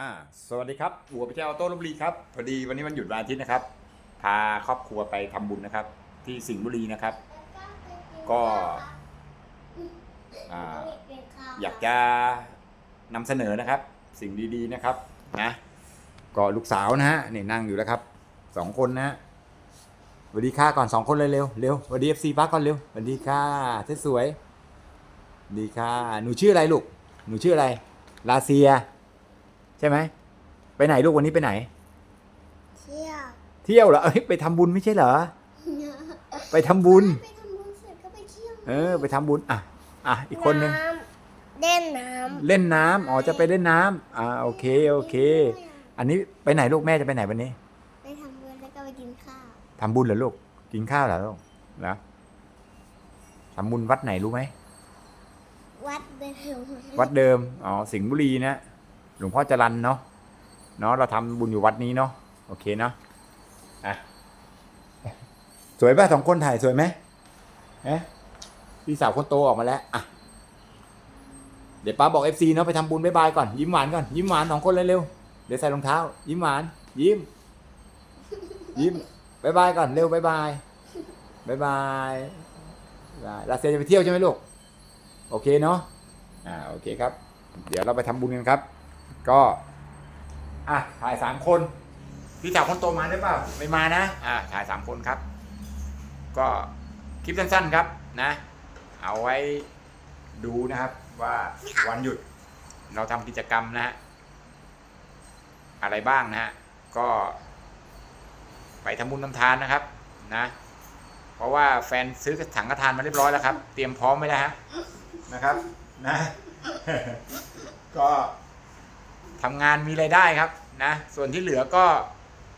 อ่าสวัสดีครับหัวไปเที่ยวออโต้ลบบุรีครับพอดีวันนี้วันหยุดวันอาทิตย์นะครับ พาครอบครัวไปทำบุญนะครับ ที่สิงห์บุรีนะครับ ก็อยากจะนำเสนอนะครับ สิ่งดีๆนะครับนะก็ลูกสาวนะฮะนี่นั่งอยู่แล้วครับสองคนนะฮะสวัสดีค่ะก่อนสองคนเลยเร็วเร็วสวัสดีเอฟซีป้าก่อนเร็วสวัสดีค่ะสวยสวัสดีค่ะหนูชื่ออะไรลูกหนูชื่ออะไรลาเซีย ใช่ไหม ไปไหนลูกวันนี้ไปไหน เที่ยวเที่ยวเหรอเอ้ยไปทำบุญไม่ใช่เหรอ ไปทำบุญ ไปทำบุญเสร็จก็ไปเที่ยวเออ ไปทำบุญ อะ อะ อีกคนนึงำเล่นน้เล่นน้ำอ๋อ จะไปเล่นน้ำอ่า โอเคโอเค อันนี้ไปไหนลูกแม่จะไปไหนวันนี้ำไปทำบุญแล้วก็ไปกินข้าวทำบุญเหรอลูก กินข้าวเหรอลูกนะทำบุญวัดไหนรู้ไหม วัดเดิมวัดเดิม อ๋อ สิงห์บุรีนะ หลวงพ่อจรันเนาะเนาะเราทำบุญอยู่วัดนี้เนาะโอเคเนาะอะสวยป่ะสองคนถ่ายสวยไหมเอ๊ะพี่สาวคนโตออกมาแล้วอะเดี๋ยวป้าบอกเอฟซีเนาะไปทำบุญบายบายก่อนยิ้มหวานก่อนยิ้มหวานสองคนเร็วๆเดี๋ยวใส่รองเท้า ยิ้มหวาน ยิ้ม ยิ้มบายบายก่อนเร็วบายบายบายบายบายลาเซียจะไปเที่ยวใช่ไหมลูก โอเคเนาะ อ่า โอเคครับ เดี๋ยวเราไปทำบุญกันครับ ก็อะถ่ายสามคนพี่สาวคนโตมาได้เปล่าไม่มานะอ่าถ่ายสามคนครับ ก็คลิปสั้นๆครับนะ เอาไว้ดูนะครับ ว่าวันหยุด เราทำกิจกรรมนะฮะอะไรบ้างนะฮะก็ ไปทำบุญทำทานนะครับ นะ เพราะว่าแฟนซื้อถังกระทานมาเรียบร้อยแล้วครับ เตรียมพร้อมไว้แล้วฮะนะครับ นะ ก็ ทำงานมีไรายได้ครับนะ ส่วนที่เหลือก็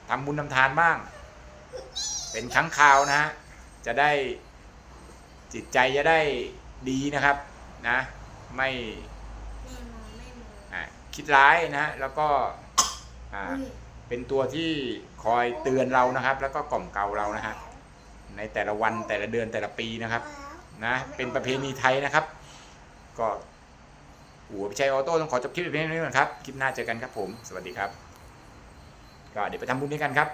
ทำบุญทำทานบ้าง เป็นครั้งคราวนะฮะจะได้จิตใจจะได้ดีนะครับนะไม่แม่มองแม่มองอ่าคิดร้ายนะแล้วก็อ่าอุ้ยเป็นตัวที่คอยเตือนเรานะครับ แล้วก็กล่อมเกลาเรานะฮะในแต่ละวันแต่ละเดือนแต่ละปีนะครับนะเป็นประเพณีไทยนะครับ ก็ หัวพิชัยออโต้ต้องขอจบคลิปเพียงเท่านี้ก่อนครับ คลิปหน้าเจอกันครับผม สวัสดีครับ ก็เดี๋ยวไปทำบุญด้วยกันครับ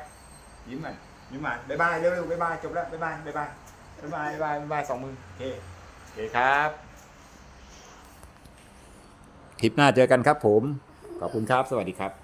ยิ้มหน่อยยิ้มหน่อยบ๊ายบายเร็วๆบ๊ายบายจบแล้วบ๊ายบายบ๊ายบายบ๊ายบายบ๊ายบายบ๊ายบายสองมือโอเคโอเคครับ คลิปหน้าเจอกันครับผม ขอบคุณครับ สวัสดีครับ